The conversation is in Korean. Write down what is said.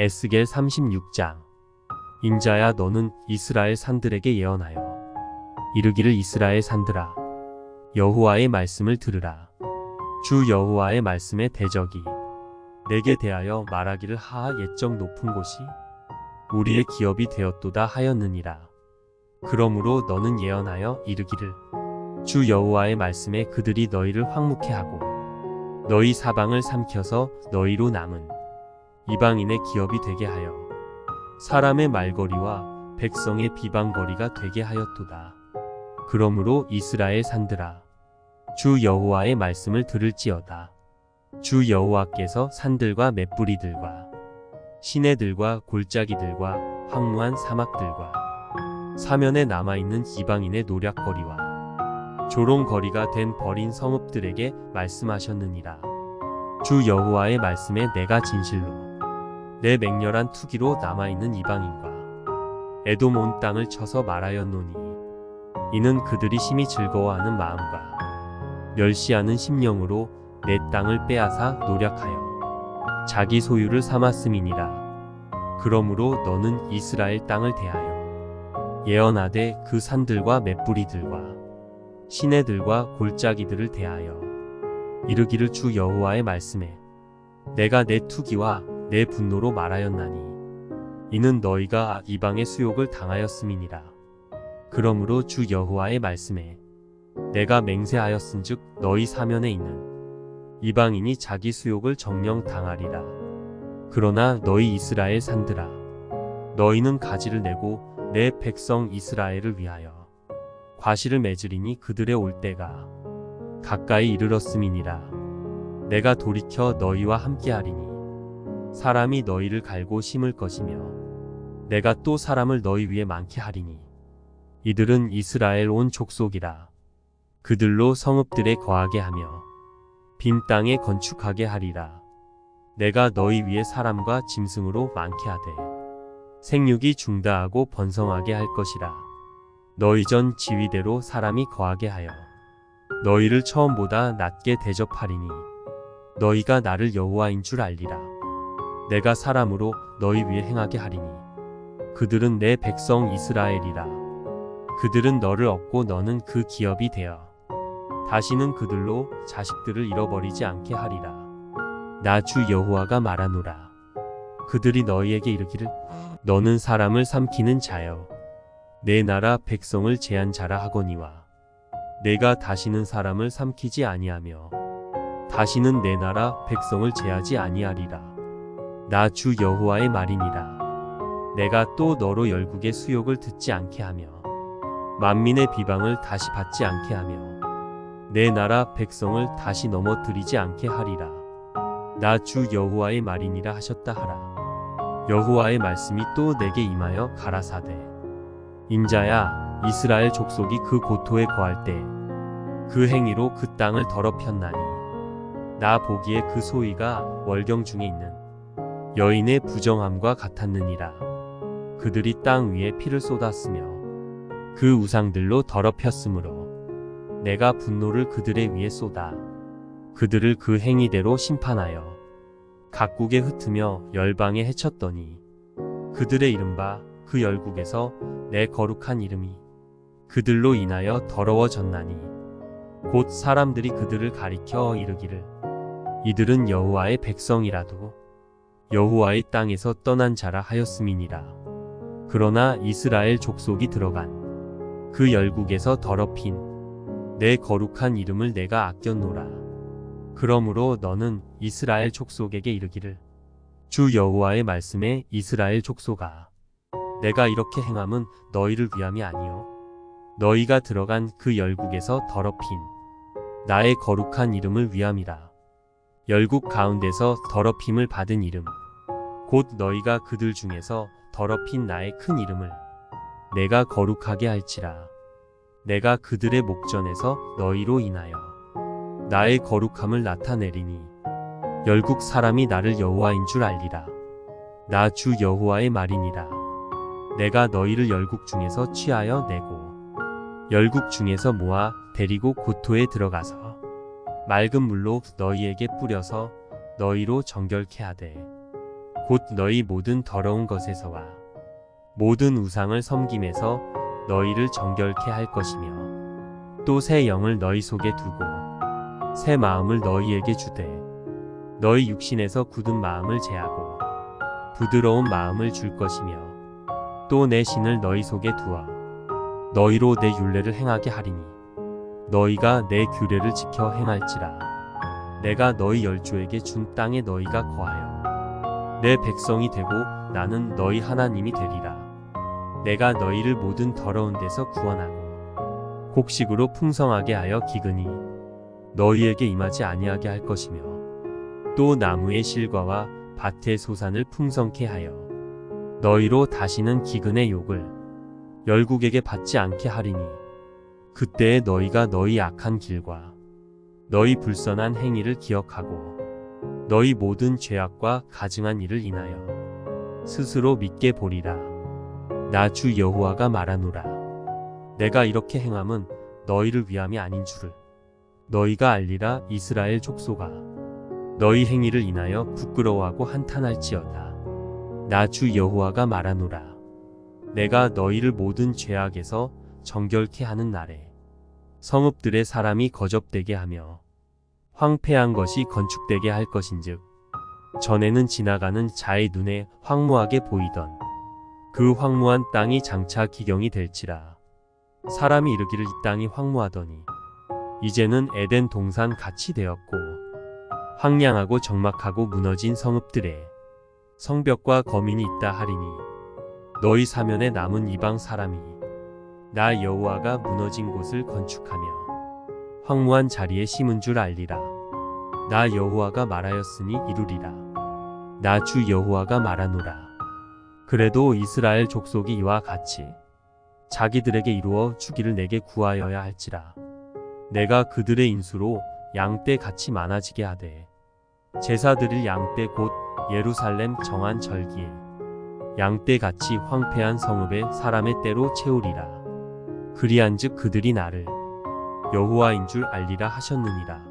에스겔 36장. 인자야 너는 이스라엘 산들에게 예언하여 이르기를 이스라엘 산들아 여호와의 말씀을 들으라. 주 여호와의 말씀의 대적이 내게 대하여 말하기를 하하 옛적 높은 곳이 우리의 기업이 되었도다 하였느니라. 그러므로 너는 예언하여 이르기를 주 여호와의 말씀에 그들이 너희를 황묵해 하고 너희 사방을 삼켜서 너희로 남은 이방인의 기업이 되게 하여 사람의 말거리와 백성의 비방거리가 되게 하였도다. 그러므로 이스라엘 산들아 주 여호와의 말씀을 들을지어다. 주 여호와께서 산들과 맷뿌리들과 시내들과 골짜기들과 황무한 사막들과 사면에 남아있는 이방인의 노략거리와 조롱거리가 된 버린 성읍들에게 말씀하셨느니라. 주 여호와의 말씀에 내가 진실로 내 맹렬한 투기로 남아있는 이방인과 에돔 온 땅을 쳐서 말하였노니 이는 그들이 심히 즐거워하는 마음과 멸시하는 심령으로 내 땅을 빼앗아 노력하여 자기 소유를 삼았음이니라. 그러므로 너는 이스라엘 땅을 대하여 예언하되 그 산들과 맷뿌리들과 시내들과 골짜기들을 대하여 이르기를 주 여호와의 말씀에 내가 내 투기와 내 분노로 말하였나니 이는 너희가 이방의 수욕을 당하였음이니라. 그러므로 주 여호와의 말씀에 내가 맹세하였은즉 너희 사면에 있는 이방인이 자기 수욕을 정령 당하리라. 그러나 너희 이스라엘 산들아 너희는 가지를 내고 내 백성 이스라엘을 위하여 과실을 맺으리니 그들의 올 때가 가까이 이르렀음이니라. 내가 돌이켜 너희와 함께하리니 사람이 너희를 갈고 심을 것이며 내가 또 사람을 너희 위에 많게 하리니. 이들은 이스라엘 온 족속이라. 그들로 성읍들에 거하게 하며 빈 땅에 건축하게 하리라. 내가 너희 위에 사람과 짐승으로 많게 하되 생육이 중다하고 번성하게 할 것이라. 너희 전 지위대로 사람이 거하게 하여 너희를 처음보다 낮게 대접하리니 너희가 나를 여호와인 줄 알리라 내가 사람으로 너희 위에 행하게 하리니. 그들은 내 백성 이스라엘이라. 그들은 너를 얻고 너는 그 기업이 되어 다시는 그들로 자식들을 잃어버리지 않게 하리라. 나 주 여호와가 말하노라. 그들이 너희에게 이르기를 너는 사람을 삼키는 자여. 내 나라 백성을 제한 자라 하거니와 내가 다시는 사람을 삼키지 아니하며 다시는 내 나라 백성을 제하지 아니하리라 나 주 여호와의 말이니라. 내가 또 너로 열국의 수욕을 듣지 않게 하며 만민의 비방을 다시 받지 않게 하며 내 나라 백성을 다시 넘어뜨리지 않게 하리라. 나 주 여호와의 말이니라 하셨다 하라. 여호와의 말씀이 또 내게 임하여 가라사대. 인자야 이스라엘 족속이 그 고토에 거할 때 그 행위로 그 땅을 더럽혔나니 나 보기에 그 소위가 월경 중에 있는 여인의 부정함과 같았느니라. 그들이 땅 위에 피를 쏟았으며 그 우상들로 더럽혔으므로 내가 분노를 그들의 위에 쏟아 그들을 그 행위대로 심판하여 각국에 흩으며 열방에 해쳤더니 그들의 이른바 그 열국에서 내 거룩한 이름이 그들로 인하여 더러워졌나니 곧 사람들이 그들을 가리켜 이르기를 이들은 여호와의 백성이라도 여호와의 땅에서 떠난 자라 하였음이니라. 그러나 이스라엘 족속이 들어간 그 열국에서 더럽힌 내 거룩한 이름을 내가 아꼈노라. 그러므로 너는 이스라엘 족속에게 이르기를 주 여호와의 말씀에 이스라엘 족속아 내가 이렇게 행함은 너희를 위함이 아니요. 너희가 들어간 그 열국에서 더럽힌 나의 거룩한 이름을 위함이라 열국 가운데서 더럽힘을 받은 이름. 곧 너희가 그들 중에서 더럽힌 나의 큰 이름을 내가 거룩하게 할지라. 내가 그들의 목전에서 너희로 인하여 나의 거룩함을 나타내리니 열국 사람이 나를 여호와인 줄 알리라. 나 주 여호와의 말이니라. 내가 너희를 열국 중에서 취하여 내고 열국 중에서 모아 데리고 고토에 들어가서 맑은 물로 너희에게 뿌려서 너희로 정결케 하되 곧 너희 모든 더러운 것에서와. 모든 우상을 섬김에서 너희를 정결케 할 것이며 또 새 영을 너희 속에 두고 새 마음을 너희에게 주되 너희 육신에서 굳은 마음을 제하고 부드러운 마음을 줄 것이며 또 내 신을 너희 속에 두어 너희로 내 율례를 행하게 하리니 너희가 내 규례를 지켜 행할지라. 내가 너희 열조에게 준 땅에 너희가 거하여 내 백성이 되고 나는 너희 하나님이 되리라. 내가 너희를 모든 더러운 데서 구원하고 곡식으로 풍성하게 하여 기근이 너희에게 임하지 아니하게 할 것이며 또 나무의 실과와 밭의 소산을 풍성케 하여 너희로 다시는 기근의 욕을 열국에게 받지 않게 하리니 그때에 너희가 너희 악한 길과 너희 불선한 행위를 기억하고 너희 모든 죄악과 가증한 일을 인하여 스스로 믿게 보리라. 나 주 여호와가 말하노라. 내가 이렇게 행함은 너희를 위함이 아닌 줄을 너희가 알리라 이스라엘 족소가 너희 행위를 인하여 부끄러워하고 한탄할지어다. 나 주 여호와가 말하노라. 내가 너희를 모든 죄악에서 정결케 하는 날에 성읍들의 사람이 거접되게 하며 황폐한 것이 건축되게 할 것인즉 전에는 지나가는 자의 눈에 황무하게 보이던 그 황무한 땅이 장차 기경이 될지라 사람이 이르기를 이 땅이 황무하더니 이제는 에덴 동산 같이 되었고 황량하고 적막하고 무너진 성읍들에 성벽과 거민이 있다 하리니 너희 사면에 남은 이방 사람이 나 여호와가 무너진 곳을 건축하며 황무한 자리에 심은 줄 알리라. 나 여호와가 말하였으니 이루리라. 나 주 여호와가 말하노라. 그래도 이스라엘 족속이 이와 같이 자기들에게 이루어 주기를 내게 구하여야 할지라. 내가 그들의 인수로 양떼 같이 많아지게 하되 제사 드릴 양떼 곧 예루살렘 정한 절기에 양떼 같이 황폐한 성읍에 사람의 때로 채우리라 그리한즉 그들이 나를 여호와인 줄 알리라 하셨느니라